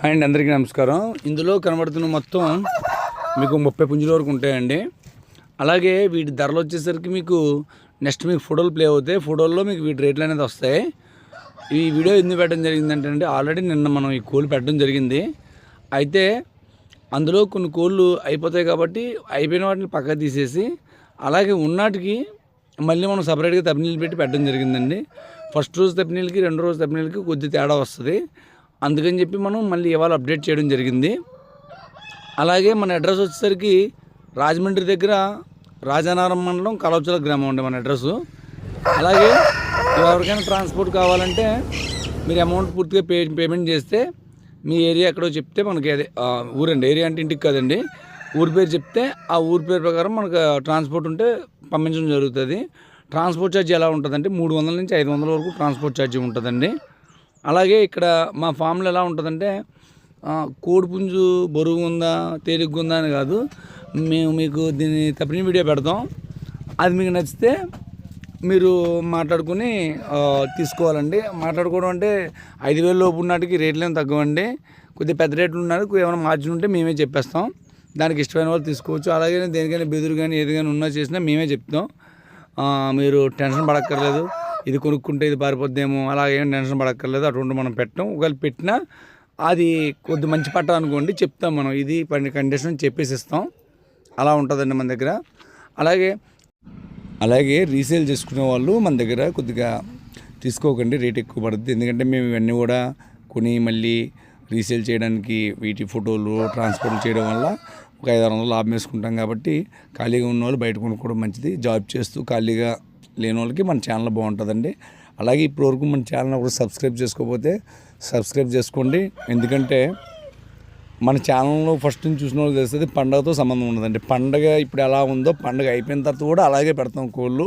Hi అండి అందరికీ నమస్కారం. ఇందులో కనబడుతున్న మొత్తం మీకు ముప్పై పుంజుల వరకు ఉంటాయండి. అలాగే వీటి ధరలు వచ్చేసరికి మీకు నెక్స్ట్ మీకు ఫోటోలు ప్లే అవుతాయి. ఫోటోల్లో మీకు వీటి రేట్లు అనేది వస్తాయి. ఈ వీడియో ఎందుకు పెట్టడం జరిగిందంటే అండి ఆల్రెడీ నిన్న మనం ఈ కోళ్ళు పెట్టడం జరిగింది. అయితే అందులో కొన్ని కోళ్ళు అయిపోతాయి కాబట్టి అయిపోయిన వాటిని పక్కకు తీసేసి అలాగే ఉన్నాటికి మళ్ళీ మనం సపరేట్గా తప్పినీళ్ళు పెట్టి పెట్టడం జరిగిందండి. ఫస్ట్ రోజు తప్పినీళ్ళకి రెండు రోజు తప్పినీళ్ళకి కొద్ది తేడా వస్తుంది. అందుకని చెప్పి మనం మళ్ళీ ఇవాళ అప్డేట్ చేయడం జరిగింది. అలాగే మన అడ్రస్ వచ్చేసరికి రాజమండ్రి దగ్గర రాజానారం మండలం కలవచల గ్రామం అండి మన అడ్రస్. అలాగే ఎవరికైనా ట్రాన్స్పోర్ట్ కావాలంటే మీరు అమౌంట్ పూర్తిగా పే పేమెంట్ చేస్తే మీ ఏరియా ఎక్కడో చెప్తే మనకి అదే ఊరండి. ఏరియా అంటే ఇంటికి కాదండి. ఊరి పేరు చెప్తే ఆ ఊరి పేరు ప్రకారం మనకు ట్రాన్స్పోర్ట్ ఉంటే పంపించడం జరుగుతుంది. ట్రాన్స్పోర్ట్ ఛార్జ్ ఎలా ఉంటుందంటే మూడు వందల నుంచి ఐదు వందల వరకు ట్రాన్స్పోర్ట్ ఛార్జ్ ఉంటుందండి. అలాగే ఇక్కడ మా ఫామ్లో ఎలా ఉంటుందంటే కోడిపుంజు బరువు ఉందా తేలిగ్గా ఉందా అని కాదు. మేము మీకు దీన్ని తప్పిన వీడియో పెడతాం. అది మీకు నచ్చితే మీరు మాట్లాడుకుని తీసుకోవాలండి. మాట్లాడుకోవడం అంటే ఐదు వేల లోపు నాటికి రేట్లు ఏమి తగ్గవండి. కొద్దిగా పెద్ద రేట్లు ఉన్నది ఏమైనా మార్జిన్ ఉంటే మేమే చెప్పేస్తాం. దానికి ఇష్టమైన వాళ్ళు తీసుకోవచ్చు. అలాగే దేనికైనా బెదురు కానీ ఏది కానీ ఉన్నా చేసినా మేమే చెప్తాం. మీరు టెన్షన్ పడక్కర్లేదు. ఇది కొనుక్కుంటే ఇది పారిపోద్దేమో అలా ఏం టెన్షన్ పడక్కర్లేదు అటువంటి మనం పెట్టాం. ఒకవేళ పెట్టినా అది కొద్ది మంచి పట్ట అనుకోండి చెప్తాం మనం ఇది పని కండిషన్ చెప్పేసి ఇస్తాం అలా ఉంటుందండి మన దగ్గర. అలాగే అలాగే రీసేల్ చేసుకునే వాళ్ళు మన దగ్గర కొద్దిగా తీసుకోకండి రేట్ ఎక్కువ పడుతుంది ఎందుకంటే మేము ఇవన్నీ కూడా కొని మళ్ళీ రీసేల్ చేయడానికి వీటి ఫోటోలు ట్రాన్స్పోర్ట్ చేయడం వల్ల ఒక ఐదు ఆరు వందలు లాభం వేసుకుంటాం కాబట్టి ఖాళీగా ఉన్న వాళ్ళు బయట కొనుక్కోవడం మంచిది. జాబ్ చేస్తూ ఖాళీగా లేని వాళ్ళకి మన ఛానల్ బాగుంటుందండి. అలాగే ఇప్పటివరకు మన ఛానల్ ఒకటి సబ్స్క్రైబ్ చేసుకోకపోతే సబ్స్క్రైబ్ చేసుకోండి. ఎందుకంటే మన ఛానల్లో ఫస్ట్ నుంచి చూసిన వాళ్ళు తెలుస్తుంది పండగతో సంబంధం ఉండదండి పండగ ఇప్పుడు ఎలా ఉందో పండగ అయిపోయిన తర్వాత కూడా అలాగే పెడతాం కోళ్ళు.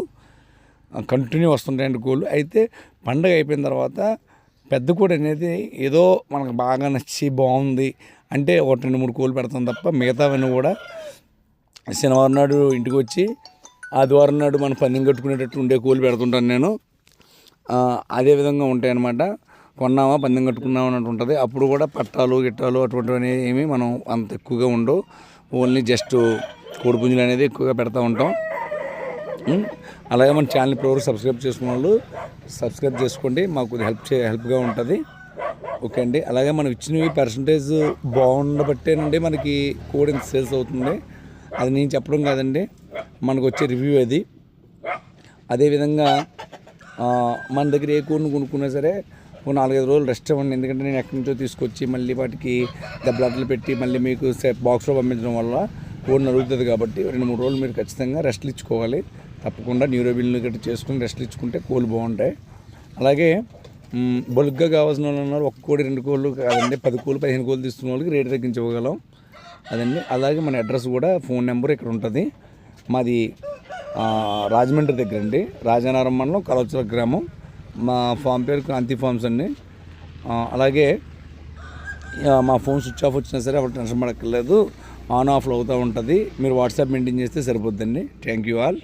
కంటిన్యూ వస్తుంటాయండి కోళ్ళు. అయితే పండగ అయిపోయిన తర్వాత పెద్ద కోడి అనేది ఏదో మనకు బాగా నచ్చి బాగుంది అంటే ఒక రెండు మూడు కోళ్ళు పెడతాం తప్ప మిగతావన్నీ కూడా శనివారం నాడు ఇంటికి వచ్చి ఆదివారం నాడు మనం పందెం కట్టుకునేటట్టు ఉండే కోళ్ళు పెడుతుంటాను నేను. అదే విధంగా ఉంటాయి అన్నమాట కొన్నామా పందెం కట్టుకున్నామా అన్నట్టు ఉంటుంది. అప్పుడు కూడా పట్టాలు గిట్టాలు అటువంటివి ఏమి మనం అంత ఎక్కువగా ఉండవు. ఓన్లీ జస్ట్ కోడిపుంజులు అనేది ఎక్కువగా పెడతా ఉంటాం. అలాగే మన ఛానల్ ఇప్పుడు సబ్స్క్రైబ్ చేసుకున్న వాళ్ళు సబ్స్క్రైబ్ చేసుకోండి. మాకు హెల్ప్ చే హెల్ప్గా ఉంటుంది. ఓకే అండి. అలాగే మనం ఇచ్చినవి పర్సంటేజ్ బాగుండబట్టేనండి మనకి కూడా ఎంత సేల్స్ అవుతుంది. అది నేను చెప్పడం కాదండి. మనకు వచ్చే రివ్యూ అది. అదేవిధంగా మన దగ్గర ఏ కూరను కొనుక్కున్నా సరే ఒక నాలుగైదు రోజులు రెస్ట్ ఇవ్వండి. ఎందుకంటే నేను ఎక్కడి నుంచో తీసుకొచ్చి మళ్ళీ వాటికి దెబ్బలాటలు పెట్టి మళ్ళీ మీకు బాక్స్లో పంపించడం వల్ల కోడిని అడుగుతుంది కాబట్టి రెండు మూడు రోజులు మీరు ఖచ్చితంగా రెస్ట్లు ఇచ్చుకోవాలి. తప్పకుండా న్యూరోబిల్ని గట్టి చేసుకుని రెస్ట్లు ఇచ్చుకుంటే కోళ్ళు బాగుంటాయి. అలాగే బల్క్గా కావాల్సిన వాళ్ళు ఉన్నారు ఒక కోడి రెండు కోళ్ళు కాదండి. పది కోళ్ళు పదిహేను కోళ్ళు తీసుకున్న వాళ్ళకి రేటు తగ్గించగలం అదండి. అలాగే మన అడ్రస్ కూడా ఫోన్ నెంబర్ ఇక్కడ ఉంటుంది. మాది రాజమండ్రి దగ్గర అండి. రాజానగరం మండలం కలవచల గ్రామం. మా ఫామ్ పేరు క్రాంతి ఫార్మ్స్ అండి. అలాగే మా ఫోన్ స్విచ్ ఆఫ్ వచ్చినా సరే అప్పుడు టెన్షన్ పడక్కర్లేదు. ఆన్ ఆఫ్లో అవుతూ ఉంటుంది. మీరు వాట్సాప్ మెయింటైన్ చేస్తే సరిపోద్దండి. Thank you all.